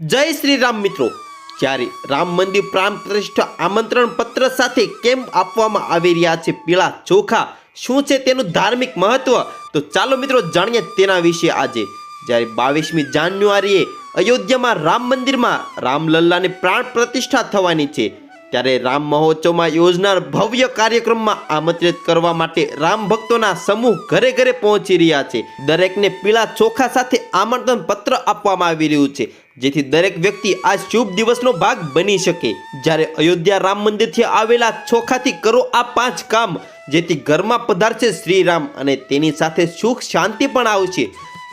જય શ્રી રામ મિત્રો. જ્યારે રામ મંદિર પ્રાણ આમંત્રણ પત્ર સાથે કેમ આપવામાં આવી રહ્યા છે પીળા ચોખા, શું છે તેનું ધાર્મિક મહત્વ? તો ચાલો મિત્રો જાણીએ તેના વિશે આજે. જ્યારે બાવીસમી જાન્યુઆરીએ અયોધ્યામાં રામ મંદિરમાં રામલલ્લાની પ્રાણ પ્રતિષ્ઠા થવાની છે, ત્યારે રામ મહોત્સવમાં યોજનાર ભવ્ય કાર્યક્રમમાં આમંત્રિત કરવા માટે રામ ભક્તોના સમૂહ ઘરે ઘરે પહોંચી રહ્યા છે. દરેકને પીળા ચોખા સાથે આમંત્રણ પત્ર આપવામાં આવી રહ્યું છે. જેથી દરેક વ્યક્તિ આ શુભ દિવસનો ભાગ બની શકે. જ્યારે અયોધ્યા રામ મંદિરથી આવેલા ચોખાથી કરો આ પાંચ કામ, જેથી ઘરમાં પધારશે શ્રી રામ અને તેની સાથે સુખ શાંતિ પણ આવશે.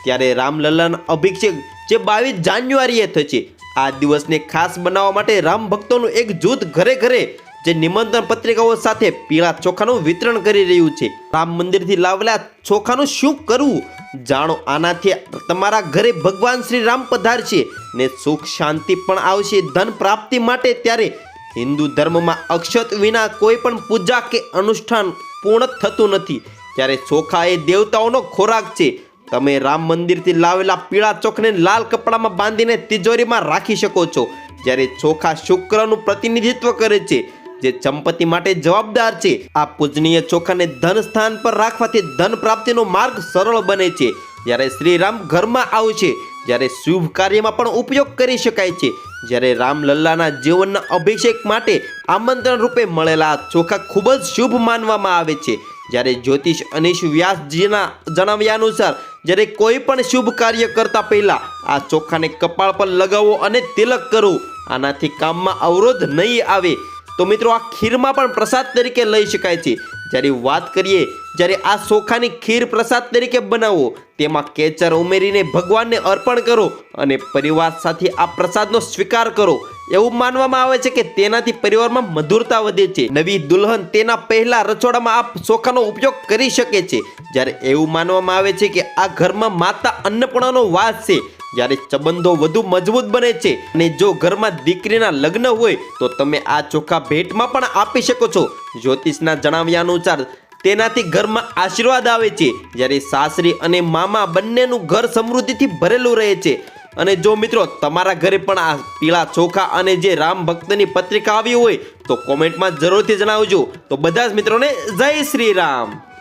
ત્યારે રામલલ્લાનો અભિષેક જે બાવીસ જાન્યુઆરીએ થશે, આ દિવસને ખાસ બનાવવા માટે રામ ભક્તોનું એક જૂથ ઘરે ઘરે, જે નિમંત્રણ પત્રિકાઓ સાથે પીળા ચોખાનું વિતરણ કરી રહ્યું છે. રામ મંદિરથી લાવેલા ચોખાનું શું કરવું? જાણો, આનાથી તમારા ઘરે ભગવાન શ્રી રામ પધારશે. ને સુખ શાંતિ પણ આવશે. ધન પ્રાપ્તિ માટે ત્યારે હિન્દુ ધર્મમાં અક્ષત વિના કોઈ પણ પૂજા કે અનુષ્ઠાન પૂર્ણ થતું નથી. ત્યારે ચોખા એ દેવતાઓનો ખોરાક છે. તમે રામ મંદિરથી લાવેલા પીળા ચોખને લાલ કપડામાં બાંધીને તિજોરીમાં રાખી શકો છો. જ્યારે ચોખા શુક્રનું પ્રતિનિધિત્વ કરે છે, જે સંપત્તિ માટે જવાબદાર છે. આ પૂજનીય ચોખાને ધન સ્થાન પર રાખવાથી ધન પ્રાપ્તિનો માર્ગ સરળ બને છે. જ્યારે શ્રી રામ ઘરમાં આવશે જ્યારે શુભ કાર્યમાં પણ ઉપયોગ કરી શકાય છે. જ્યારે રામલલ્લાના જીવનના અભિષેક માટે આમંત્રણ રૂપે મળેલા ચોખા ખૂબ જ શુભ માનવામાં આવે છે. જ્યારે જ્યોતિષ અનિશ વ્યાસજીના જણાવ્યા અનુસાર, જ્યારે કોઈ પણ શુભ કાર્ય કરતા પહેલા આ ચોખાને કપાળ પર લગાવો અને તિલક કરો. આનાથી કામમાં અવરોધ નહીં આવે. તો મિત્રો, આ ખીરમાં પણ પ્રસાદ તરીકે લઈ શકાય છે. જ્યારે વાત કરીએ, જ્યારે આ ચોખાની ખીર પ્રસાદ તરીકે બનાવો, તેમાં કેચર ઉમેરીને ભગવાનને અર્પણ કરો અને પરિવાર સાથે આ પ્રસાદનો સ્વીકાર કરો. એવું માનવામાં આવે છે કે તેનાથી પરિવારમાં મધુરતા વધે છે. નવી દુલ્હન તેના પહેલા રસોડામાં આ ચોખાનો ઉપયોગ કરી શકે છે. જ્યારે એવું માનવામાં આવે છે કે આ ઘરમાં માતા અન્નપૂર્ણાનો વાસ છે જ્યારે સંબંધો વધુ મજબૂત બને છે અને જો ઘરમાં દીકરીના લગ્ન હોય, તો તમે આ ચોખા ભેટમાં પણ આપી શકો છો. જ્યોતિષના જણાવ્યા અનુસાર, તેનાથી ઘરમાં આશીર્વાદ આવે છે. જ્યારે સાસરી અને મામા બંનેનું ઘર સમૃદ્ધિથી ભરેલું રહે છે. અને જો મિત્રો, તમારા ઘરે પણ આ પીળા ચોખા અને જે રામ ભક્તની પત્રિકા આવી હોય, તો કોમેન્ટમાં જરૂરથી જણાવજો. તો બધા જ મિત્રોને જય શ્રી રામ.